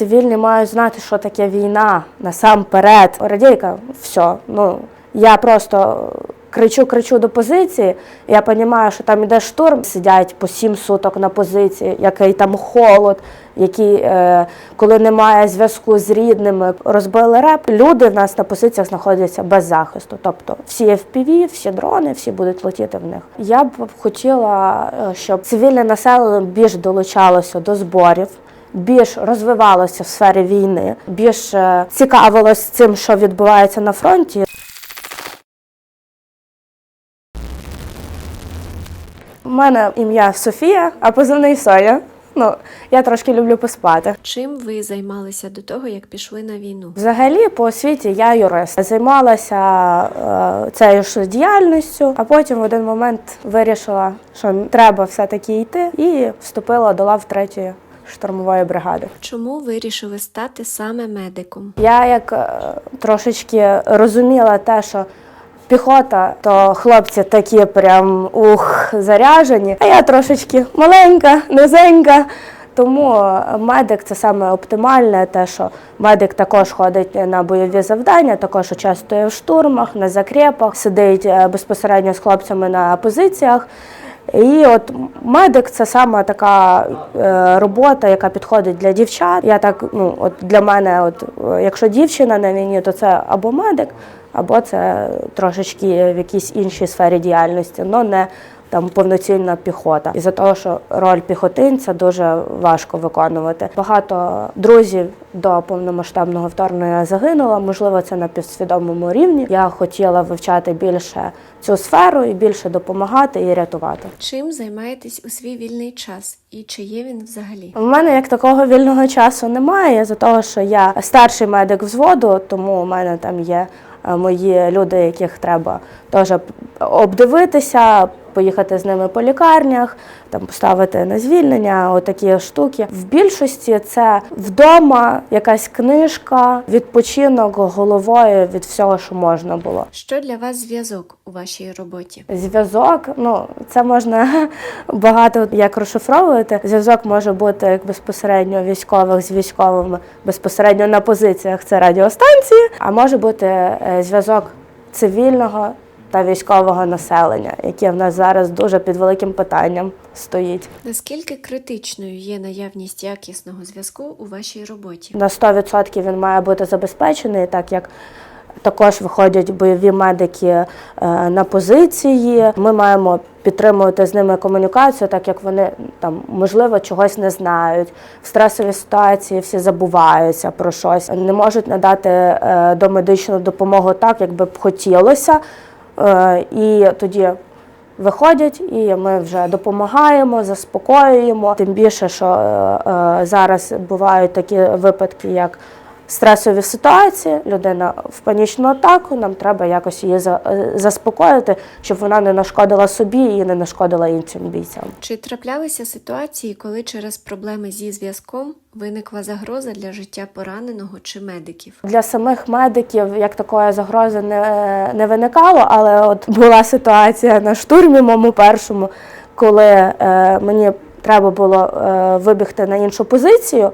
Цивільні мають знати, що таке війна насамперед. Радійка, все. Ну я просто кричу, кричу до позиції. Я розумію, що там іде штурм, сидять по сім суток на позиції, який там холод, який, е, коли немає зв'язку з рідними, розбили реп. Люди в нас на позиціях знаходяться без захисту. Тобто всі FPV, всі дрони, всі будуть летіти в них. Я б хотіла, е, щоб цивільне населення більш долучалося до зборів. Більш розвивалося в сфері війни, більш е, цікавилось цим, що відбувається на фронті. У мене ім'я Софія, а позивний Соя. Ну, я трошки люблю поспати. Чим ви займалися до того, як пішли на війну? Взагалі, по освіті я юрист. Займалася е, цією ж діяльністю, а потім в один момент вирішила, що треба все-таки йти, і вступила до лав третьої штурмової бригади. Чому вирішили стати саме медиком? Я як е, трошечки розуміла те, що піхота, то хлопці такі прям ух, заряжені, а я трошечки маленька, низенька. Тому медик це саме оптимальне, те, що медик також ходить на бойові завдання, також участвує в штурмах, на закрепах, сидить е, безпосередньо з хлопцями на позиціях. І от медик це саме така е, робота, яка підходить для дівчат. Я так, ну от для мене, от е, якщо дівчина на війні, то це або медик, або це трошечки в якійсь іншій сфері діяльності, але не там повноцінна піхота. І за того, що роль піхотинця дуже важко виконувати. Багато друзів до повномасштабного вторгнення загинуло. Можливо, це на підсвідомому рівні. Я хотіла вивчати більше цю сферу і більше допомагати і рятувати. Чим займаєтесь у свій вільний час і чи є він взагалі? У мене як такого вільного часу немає, за того, що я старший медик взводу, тому у мене там є е, мої люди, яких треба теж обдивитися, поїхати з ними по лікарнях, там поставити на звільнення, отакі штуки. В більшості це вдома якась книжка, відпочинок головою від всього, що можна було. Що для вас зв'язок у вашій роботі? Зв'язок, ну це можна багато як розшифровувати. Зв'язок може бути як безпосередньо військових з військовими безпосередньо на позиціях. Це радіостанції, а може бути е, зв'язок цивільного та військового населення, яке в нас зараз дуже під великим питанням стоїть. Наскільки критичною є наявність якісного зв'язку у вашій роботі? На 100% він має бути забезпечений, так як також виходять бойові медики е, на позиції. Ми маємо підтримувати з ними комунікацію, так як вони там можливо чогось не знають. В стресовій ситуації всі забуваються про щось, не можуть надати е, домедичну допомогу так, як би б хотілося. Е, І тоді виходять, і ми вже допомагаємо, заспокоюємо. Тим більше, що е, е, зараз бувають такі випадки, як стресові ситуації, людина в панічну атаку, нам треба якось її е, заспокоїти, щоб вона не нашкодила собі і не нашкодила іншим бійцям. Чи траплялися ситуації, коли через проблеми зі зв'язком виникла загроза для життя пораненого чи медиків? Для самих медиків як такої загрози не, не виникало, але от була ситуація на штурмі моєму першому, коли е, мені треба було е, вибігти на іншу позицію,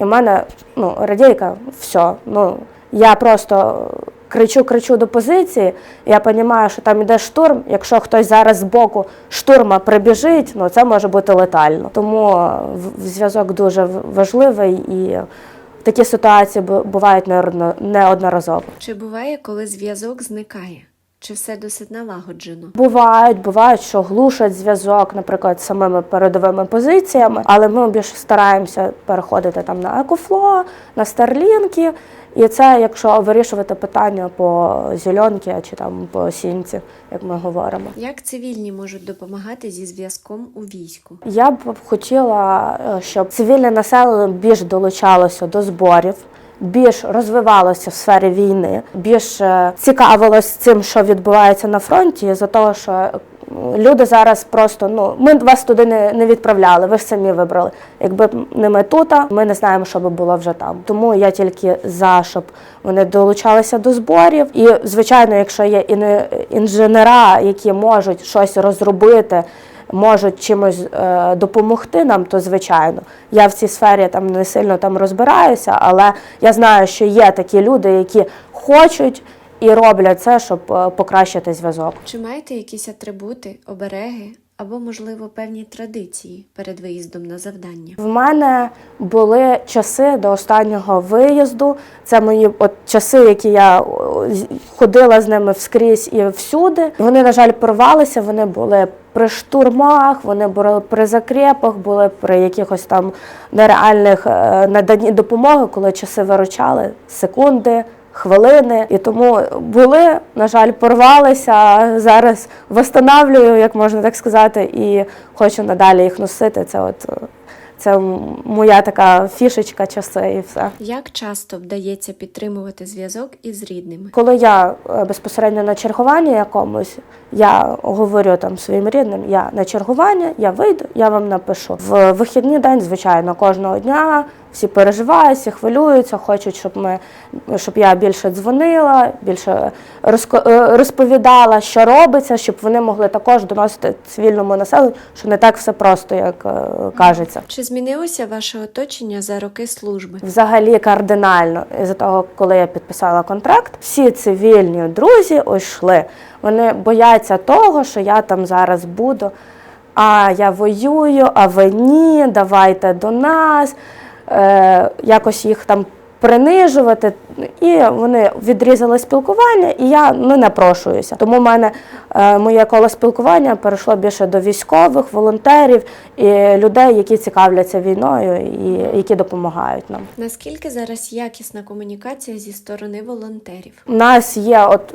і в мене ну, радійка, все. Ну, я просто кричу, кричу до позиції. Я розумію, що там іде штурм. Якщо хтось зараз з боку штурма прибіжить, ну це може бути летально. Тому е, зв'язок дуже важливий і такі ситуації бу- бувають неодно- неодноразово. Чи буває, коли зв'язок зникає? Чи все досить налагоджено? Бувають, бувають, що глушать зв'язок, наприклад, з самими передовими позиціями, але ми більше стараємося переходити там на екофло, на старлінки. І це якщо вирішувати питання по зеленки чи там по сінці, як ми говоримо. Як цивільні можуть допомагати зі зв'язком у війську? Я б хотіла, е, щоб цивільне населення більш долучалося до зборів, більш розвивалося в сфері війни, більш е, цікавилось цим, що відбувається на фронті, за того, що люди зараз просто ну ми вас туди не, не відправляли, ви ж самі вибрали. Якби не ми тут, ми не знаємо, що би було вже там. Тому я тільки за, щоб вони долучалися до зборів. І звичайно, якщо є інженера, які можуть щось розробити можуть чимось е, допомогти нам, то звичайно. Я в цій сфері там не сильно там розбираюся, але я знаю, що є такі люди, які хочуть і роблять це, щоб е, покращити зв'язок. Чи маєте якісь атрибути, обереги або, можливо, певні традиції перед виїздом на завдання? В мене були часи до останнього виїзду. Це мої от часи, які я ходила з ними вскрізь і всюди. Вони, на жаль, порвалися. Вони були при штурмах, вони були при закрепах, були при якихось там нереальних е, наданні допомоги, коли часи виручали секунди. Хвилини і тому були, на жаль, порвалися. Зараз восстанавлюю, як можна так сказати, і хочу надалі їх носити. Це от е, це моя така фішечка часи і все. Як часто вдається підтримувати зв'язок із рідними? Коли я е, безпосередньо на чергуванні якомусь, я говорю там своїм рідним, я на чергування, я вийду, я вам напишу. В вихідний день, звичайно, кожного дня всі переживають, всі хвилюються, хочуть, щоб ми щоб я більше дзвонила, більше е, розповідала, що робиться, щоб вони могли також доносити цивільному населенню, що не так все просто, як е, кажеться. Чи змінилося ваше оточення за роки служби? Взагалі кардинально із-за того, коли я підписала контракт, всі цивільні друзі йшли. Вони бояться того, що я там зараз буду. А я воюю, а ви ні, давайте до нас. Е, якось їх там принижувати. І вони відрізали спілкування, і я не напрошуюся. Тому в мене е, моє коло спілкування перейшло більше до військових, волонтерів і людей, які цікавляться війною і які допомагають нам. Наскільки зараз якісна комунікація зі сторони волонтерів? У нас є от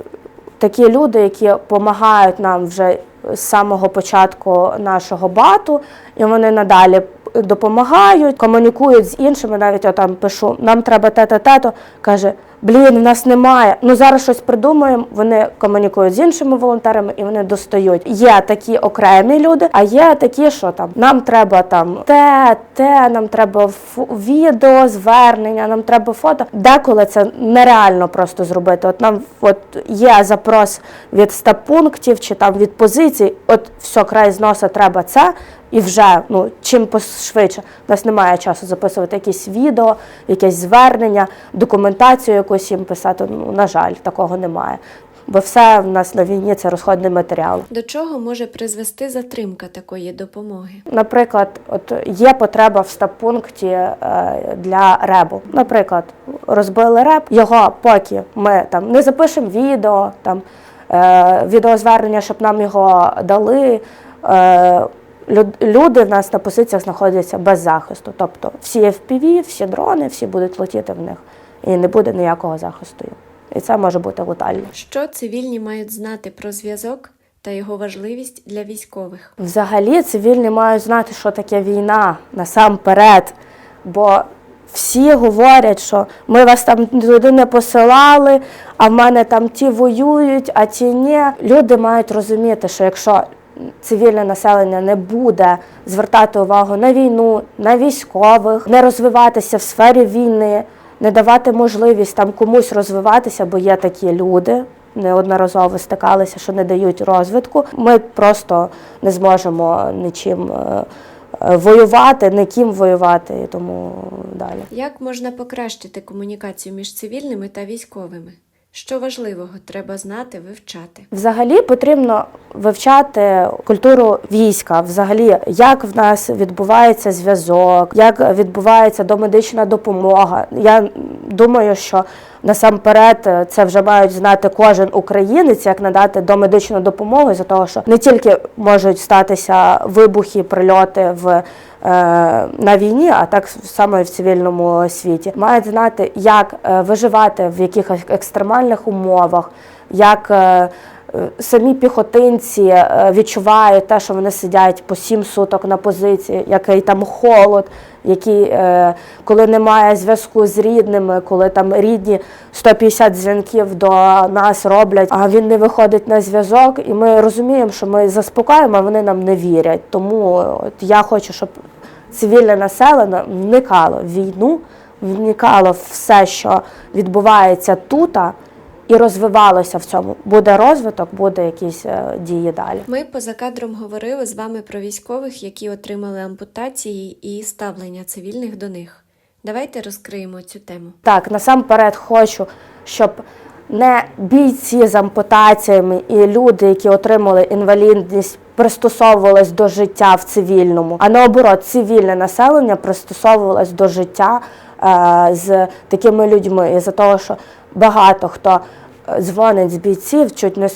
такі люди, які допомагають нам вже з самого початку нашого бату, і вони надалі допомагають, комунікують з іншими. Навіть я там пишу, нам треба те-те, те-то. Каже, блін, в нас немає. Ну зараз щось придумаємо. Вони комунікують з іншими волонтерами і вони достають. Є такі окремі люди, а є такі, що там нам треба там те, те, нам треба відео, звернення, нам треба фото. Деколи це нереально просто зробити. От нам от є запрос від стаб-пунктів чи там від позицій. От все, край з носа треба це. І вже ну чим пошвидше. У нас немає часу записувати якісь відео, якесь звернення, документацію якусь їм писати. Ну на жаль, такого немає. Бо все в нас на війні це розходний матеріал. До чого може призвести затримка такої допомоги? Наприклад, от є потреба в стаб-пункті е, для ребу. Наприклад, розбили реб, його поки ми там не запишемо відео, там е, відеозвернення, щоб нам його дали. Люд- Люди в нас на позиціях знаходяться без захисту. Тобто всі FPV, всі дрони, всі будуть летіти в них, і не буде ніякого захисту. І це може бути летально. Що цивільні мають знати про зв'язок та його важливість для військових? Взагалі цивільні мають знати, що таке війна насамперед. Бо всі говорять, що ми вас там туди не посилали, а в мене там ті воюють, а ті ні. Люди мають розуміти, що якщо цивільне населення не буде звертати увагу на війну, на військових, не розвиватися в сфері війни, не давати можливість там комусь розвиватися, бо є такі люди. Неодноразово стикалися, що не дають розвитку. Ми просто не зможемо нічим е, е, воювати, не ким воювати і тому далі. Як можна покращити комунікацію між цивільними та військовими? Що важливого треба знати, вивчати? Взагалі потрібно вивчати культуру війська, взагалі, як в нас відбувається зв'язок, як відбувається домедична допомога. Я думаю, що насамперед е, це вже мають знати кожен українець, як надати домедичну допомогу, за того, що не тільки можуть статися вибухи, прильоти в е, на війні, а так само і в цивільному світі. Мають знати, як е, виживати в якихось екстремальних умовах, як самі піхотинці е, відчувають те, що вони сидять по сім суток на позиції, який там холод, який, е, коли немає зв'язку з рідними, коли там рідні 150 дзвінків до нас роблять, а він не виходить на зв'язок, і ми розуміємо, що ми заспокоїмо, а вони нам не вірять. Тому от я хочу, щоб цивільне населення вникало в війну, вникало в все, що відбувається тут, і розвивалося в цьому. Буде розвиток, буде якісь е, дії далі. Ми поза кадром говорили з вами про військових, які отримали ампутації і ставлення цивільних до них. Давайте розкриємо цю тему. Так, насамперед хочу, щоб не бійці з ампутаціями і люди, які отримали інвалідність, пристосовувались до життя в цивільному, а наоборот, цивільне населення пристосовувалось до життя е, з такими людьми. І за того, що багато хто дзвонить з бійців, чуть не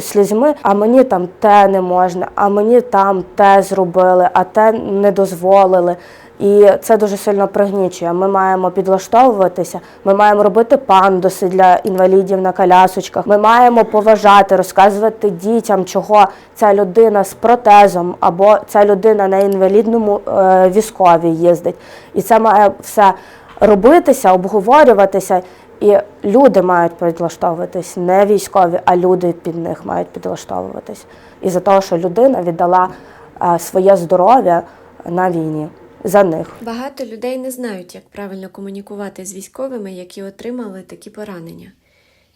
слізьми, а мені там те не можна, а мені там те зробили, а те не дозволили. І це дуже сильно пригнічує. Ми маємо підлаштовуватися, ми маємо робити пандуси для інвалідів на колясочках. Ми маємо поважати, розказувати дітям, чого ця людина з протезом або ця людина на інвалідному е, візкові їздить. І це має все робитися, обговорюватися. І люди мають підлаштовуватись, не військові, а люди під них мають підлаштовуватись. І за того, що людина віддала е, своє здоров'я на війні за них. Багато людей не знають, як правильно комунікувати з військовими, які отримали такі поранення.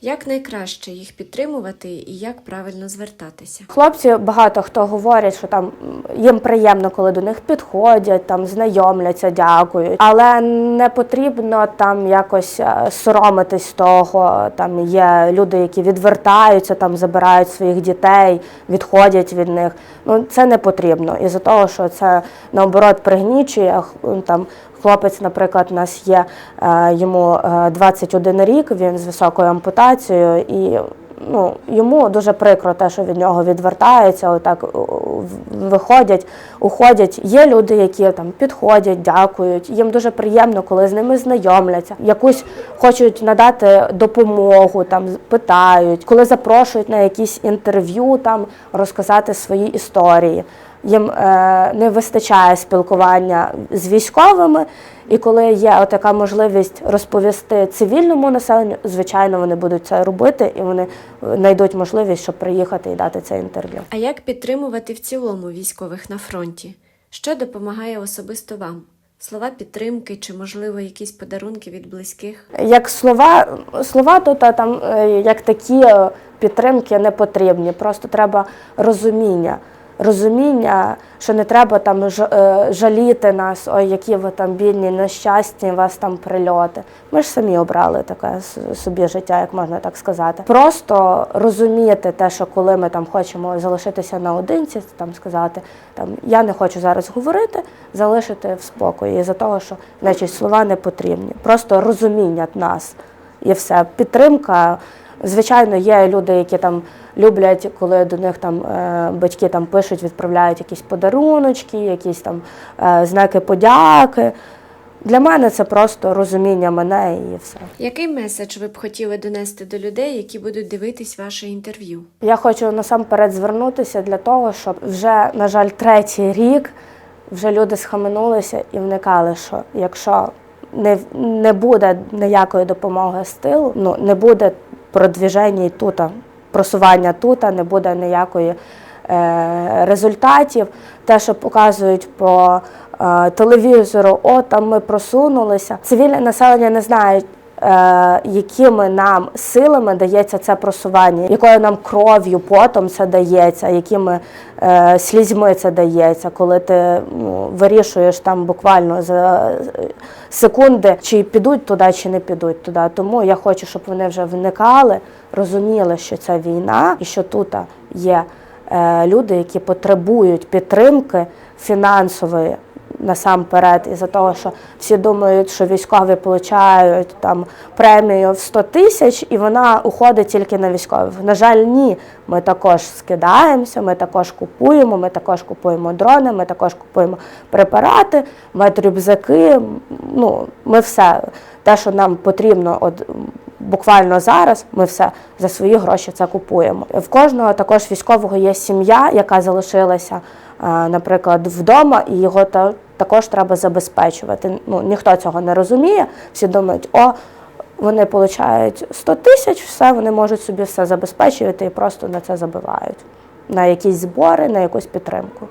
Як найкраще їх підтримувати і як правильно звертатися? Хлопці багато хто говорять, що там їм приємно, коли до них підходять, там знайомляться, дякують. Але не потрібно там якось е, соромитись того. Там є люди, які відвертаються, там забирають своїх дітей, відходять від них. Ну це не потрібно. І за того, що це наоборот пригнічує там. Хлопець, наприклад, у нас є е, йому е, 21 рік, він з високою ампутацією, і ну, йому дуже прикро те, що від нього відвертаються, отак виходять, уходять. Є люди, які там підходять, дякують. Їм дуже приємно, коли з ними знайомляться, якусь хочуть надати допомогу, там питають, коли запрошують на якісь інтерв'ю, там розказати свої історії. Їм е, не вистачає спілкування з військовими, і коли є така можливість розповісти цивільному населенню, звичайно, вони будуть це робити, і вони знайдуть можливість, щоб приїхати і дати це інтерв'ю. А як підтримувати в цілому військових на фронті? Що допомагає особисто вам? Слова підтримки чи, можливо, якісь подарунки від близьких? Як слова, слова тут а, там е, як такі е, підтримки не потрібні. Просто треба розуміння. Розуміння, що не треба там ж- е, жаліти нас, ой, які ви там бідні, нещасні, у вас там прильоти. Ми ж самі обрали таке собі життя, як можна так сказати. Просто розуміти те, що коли ми там хочемо залишитися наодинці, там сказати, там я не хочу зараз говорити, залишити в спокої. За того, що значить слова не потрібні. Просто розуміння нас і все. Підтримка. Звичайно, є люди, які там люблять, коли до них там е, батьки там пишуть, відправляють якісь подаруночки, якісь там е, знаки подяки. Для мене це просто розуміння мене і все. Який меседж ви б хотіли донести до людей, які будуть дивитись ваше інтерв'ю? Я хочу насамперед звернутися для того, щоб вже, на жаль, третій рік вже люди схаменулися і вникали, що якщо не, не буде ніякої допомоги з тилу, ну не буде продвіження і тута, просування тута, не буде ніякої е, результатів. Те, що показують по е, телевізору, о, там ми просунулися. Цивільне населення не знає, якими нам силами дається це просування, якою нам кров'ю, потом це дається, якими е, слізьми це дається, коли ти ну, вирішуєш там буквально за е, секунди, чи підуть туди, чи не підуть туди. Тому я хочу, щоб вони вже вникали, розуміли, що це війна і що тут є е, люди, які потребують підтримки фінансової насамперед, із-за того, що всі думають, що військові отримують там премію в 100 тисяч, і вона уходить тільки на військових. На жаль, ні. Ми також скидаємося, ми також купуємо, ми також купуємо дрони, ми також купуємо препарати, медрюкзаки. Ну, ми все те, що нам потрібно, от буквально зараз, ми все за свої гроші це купуємо. В кожного також військового є сім'я, яка залишилася, е, наприклад, вдома, і його також треба забезпечувати. Ну, ніхто цього не розуміє. Всі думають, о, вони отримують 100 тисяч, все, вони можуть собі все забезпечувати і просто на це забивають. На якісь збори, на якусь підтримку.